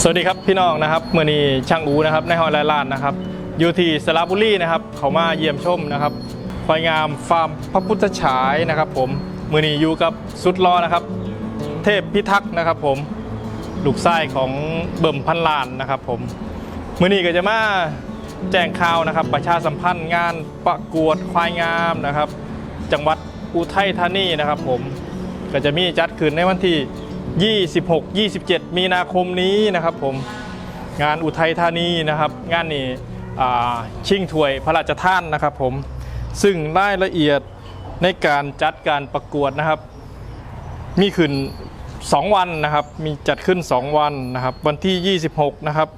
สวัสดีครับพี่น้องนะครับเมื่อนี้ช่างอูนะครับในหอยลายลานนะครับอยู่ที่สระบุรีนะครับเขามาเยี่ยมชมนะครับควายงามฟาร์มพระพุทธฉายนะครับ ผมเมื่อนี้อยู่กับสุดล้อนะครับ เทพพิทักษ์นะครับ ผมลูกไส้ของเบิ่มพันลานนะครับ ผมเมื่อนี้ก็จะมาแจ้งข่าวนะครับ ประชาสัมพันธ์งานประกวดควายงามนะครับ จังหวัดอุทัยธานีนะครับ ผมก็จะมีจัดขึ้นในวันที่ 26 27 มีนาคมนี้นะครับผมงานอุทัยธานีนะครับ งานนี้ชิงถ้วยพระราชทานนะครับผมซึ่งรายละเอียดในการจัดการประกวดนะครับ มีขึ้น 2 วันนะครับ มีจัดขึ้น 2 วันนะครับ วันที่ 26 นะครับ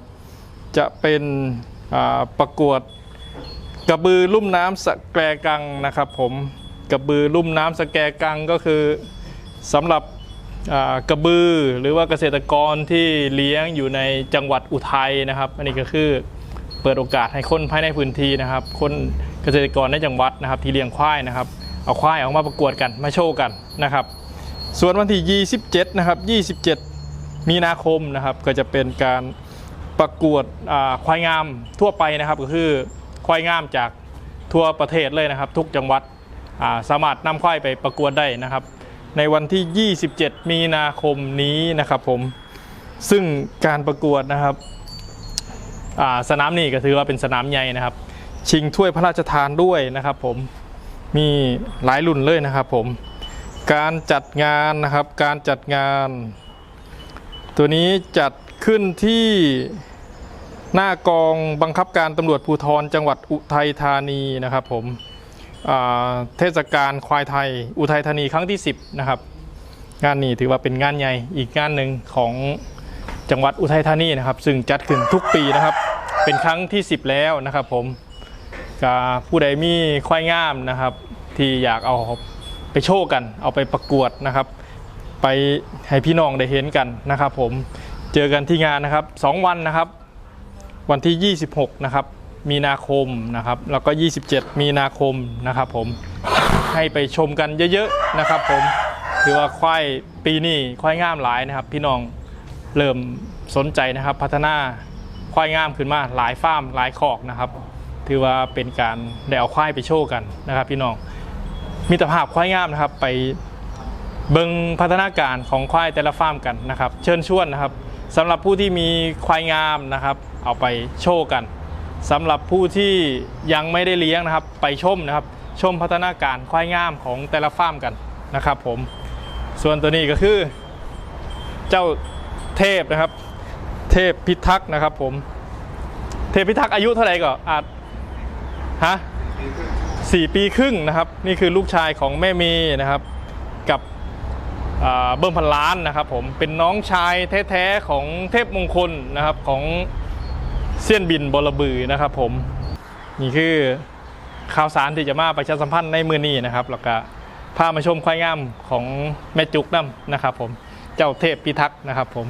จะเป็นประกวดกระบือลุ่มน้ำสแกกังนะครับผมกระบือลุ่มน้ำสแกกังก็คือสำหรับ กระบือ หรือว่าเกษตรกรที่เลี้ยงอยู่ในจังหวัดอุทัยนะครับ อันนี้ก็คือเปิดโอกาสให้คนภายในพื้นที่นะครับ คนเกษตรกรในจังหวัดนะครับ ที่เลี้ยงควายนะครับ เอาควายออกมาประกวดกันมาโชว์กันนะครับ ส่วนวันที่ 27 นะครับ 27 มีนาคมนะครับ ก็จะเป็นการประกวดควายงามทั่วไปนะครับ ก็คือควายงามจากทั่วประเทศเลยนะครับ ทุกจังหวัดสามารถนำควายไปประกวดได้นะครับ ในวันที่ 27 มีนาคมนี้นะครับผมซึ่งการประกวดนะครับสนามนี้ก็ถือว่าเป็นสนามใหญ่นะครับ ชิงถ้วยพระราชทานด้วยนะครับ ผมมีหลายรุ่นเลยนะครับ ผมการจัดงานนะครับการจัดงาน ตัวนี้จัดขึ้นที่หน้ากองบังคับการตำรวจภูธรจังหวัดอุทัยธานีนะครับผม เทศกาลควายไทย อุทัยธานีครั้งที่ 10 นะครับ งานนี้ถือว่าเป็นงานใหญ่อีกงานหนึ่งของจังหวัดอุทัยธานีนะครับ ซึ่งจัดขึ้นทุกปีนะครับ เป็นครั้งที่ 10 แล้วนะครับ ผมกผู้ใดมีควายงามนะครับ ที่อยากเอาไปโชว์กัน เอาไปประกวดนะครับ ไปให้พี่น้องได้เห็นกันนะครับ ผมเจอกันที่งานนะครับ 2 วันนะครับ วันที่ 26 นะครับ มีนาคมนะครับ แล้วก็ 27 มีนาคมนะครับผมให้ไปชมกันเยอะๆนะครับ ผมถือว่าควายปีนี้ควายงามหลายนะครับ พี่น้องเริ่มสนใจนะครับ พัฒนาควายงามขึ้นมาหลายฟาร์มหลายคอกนะครับ ถือว่าเป็นการได้เอาควายไปโชว์กันนะครับ พี่น้องมีตภาพควายงามนะครับ ไปเบิงพัฒนาการของควายแต่ละฟาร์มกันนะครับ เชิญชวนนะครับสำหรับผู้ที่มีควายงามนะครับ เอาไปโชว์กัน สำหรับผู้ที่ยังไม่ได้เลี้ยงนะครับ ไปชมนะครับ ชมพัฒนาการควายงามของแต่ละฟาร์มกันนะครับผมส่วนตัวนี้ก็คือ เจ้าเทพนะครับ เทพพิทักษ์นะครับ ผม เทพพิทักษ์อายุเท่าไหร่ก็อาจฮะสี่ปีครึ่งนะครับ นี่คือลูกชายของแม่มย์นะครับ กับเบิ้มพันล้านนะครับ ผมเป็นน้องชายแท้ๆของเทพมงคลนะครับของ เซียนบินบลบือนะครับผม นี่คือข่าวสารที่จะมาประชาสัมพันธ์ในมือนี้นะครับ แล้วก็พามาชมควายงามของแม่จุกน้ำนะครับผม เจ้าเทพพิทักษ์นะครับผม